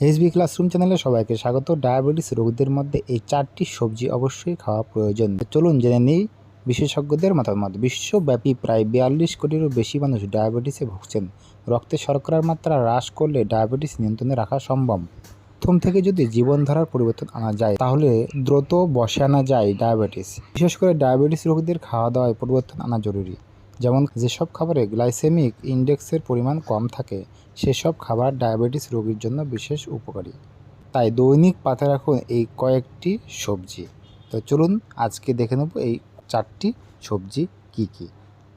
SB classroom চ্যানেলে সবাইকে স্বাগত। ডায়াবেটিস রোগীদের মধ্যে এই চারটি সবজি অবশ্যই খাওয়া প্রয়োজন। চলুন জেনে নিই, বিশেষজ্ঞদের মতামত। বিশ্বব্যাপী প্রায় বিয়াল্লিশ কোটিরও বেশি মানুষ ডায়াবেটিসে ভুগছেন। রক্তে শর্করার মাত্রা হ্রাস করলে ডায়াবেটিস নিয়ন্ত্রণে রাখা সম্ভব। প্রথম থেকে যদি জীবনধারার পরিবর্তন আনা যায়, তাহলে দ্রুত বসে আনা যায় ডায়াবেটিস। বিশেষ করে ডায়াবেটিস রোগীদের খাওয়া দাওয়ায় পরিবর্তন আনা জরুরি। যেমন যেসব খাবারে গ্লাইসেমিক ইন্ডেক্সের পরিমাণ কম থাকে সেসব খাবার ডায়াবেটিস রোগীর জন্য বিশেষ উপকারী। তাই দৈনিক পাতে রাখুন এই কয়েকটি সবজি। তো চলুন আজকে দেখে নেব এই চারটি সবজি কি কি।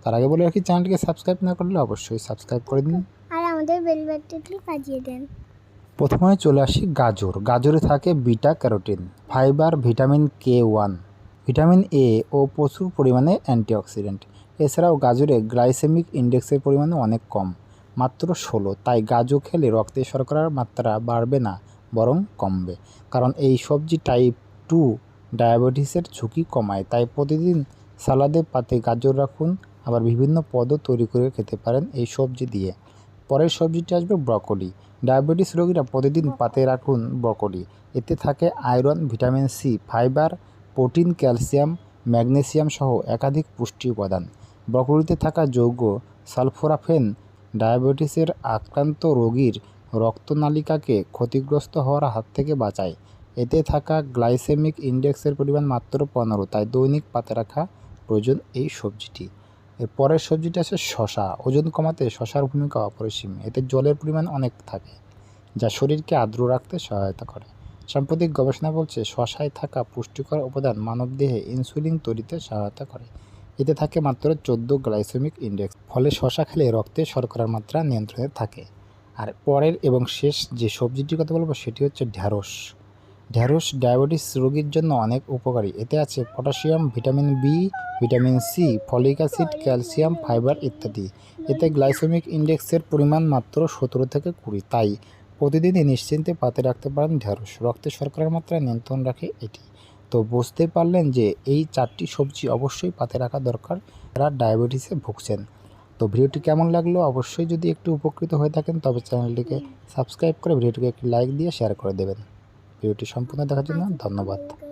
তার আগে বলে রাখি চ্যানেলটিকে সাবস্ক্রাইব না করলে অবশ্যই সাবস্ক্রাইব করে দিন। আর আমাদের বেল বাটনটি বাজিয়ে দেন। প্রথমে চলে আসি গাজর। গাজরে থাকে beta carotene fibre vitamin K one. Vitamin A ও প্রচুর পরিমাণে অ্যান্টিঅক্সিডেন্ট। এছাড়াও গাজরে গ্লাইসেমিক ইন্ডেক্সের পরিমাণ অনেক কম, মাত্র ষোলো। তাই গাজর খেলে রক্তে শর্করার মাত্রা বাড়বে না, বরং কমবে। কারণ এই সবজি টাইপ টু ডায়াবেটিসের ঝুঁকি কমায়, তাই প্রতিদিন সালাদে পাতে গাজর রাখুন, আবার বিভিন্ন পদও তৈরি করে খেতে পারেন এই সবজি দিয়ে। পরের সবজিটি আসবে ব্রকলি। ডায়াবেটিস রোগীরা প্রতিদিন পাতে রাখুন ব্রকলি। এতে থাকে iron, vitamin C, fibre, protein, calcium, magnesium সহ একাধিক পুষ্টি উপাদান। ব্রকলিতে থাকা যৌগ সালফোরাফেন ডায়াবেটিসের আক্রান্ত রোগীর রক্তনালিকাকে ক্ষতিগ্রস্ত হওয়ার হাত থেকে বাঁচায়। এতে থাকা গ্লাইসেমিক ইন্ডেক্সের পরিমাণ মাত্র পনেরো, তাই দৈনিক পাতে রাখা প্রয়োজন এই সবজিটি। এর পরের সবজিটা আছে শশা। ওজন কমাতে শশার ভূমিকা অপরিসীম। এতে জলের পরিমাণ অনেক থাকে, যা শরীরকে আর্দ্র রাখতে সহায়তা করে। সাম্প্রতিক গবেষণা বলছে, শশায় থাকা পুষ্টিকর উপাদান মানবদেহে ইনসুলিন তৈরিতে সহায়তা করে। এতে থাকে মাত্র চোদ্দ গ্লাইসেমিক ইন্ডেক্স, ফলে শশা খেলে রক্তে শর্করার মাত্রা নিয়ন্ত্রণে থাকে। আর পরের এবং শেষ যে সবজিটির কথা বলব, সেটি হচ্ছে ঢ্যাঁড়স। ঢ্যাঁড়স ডায়াবেটিস রোগীর জন্য অনেক উপকারী। এতে আছে potassium, vitamin B, vitamin C, folic acid, calcium, fibre ইত্যাদি। এতে গ্লাইসেমিক ইন্ডেক্সের পরিমাণ মাত্র সতেরো থেকে কুড়ি। তাই প্রতিদিনই নিশ্চিন্তে পাতে রাখতে পারেন ঢ্যাঁড়স। রক্তে শর্করার মাত্রা নিয়ন্ত্রণ রাখে এটি। তো বুঝতে পারলেন যে এই চারটি সবজি অবশ্যই পাতে রাখা দরকার যারা ডায়াবেটিসে ভুগছেন। তো ভিডিওটি কেমন লাগল অবশ্যই যদি একটু উপকৃত হয়ে থাকেন, তবে চ্যানেলটিকে সাবস্ক্রাইব করে ভিডিওটিকে একটি লাইক দিয়ে শেয়ার করে দেবেন। ভিডিওটি সম্পূর্ণ দেখার জন্য ধন্যবাদ।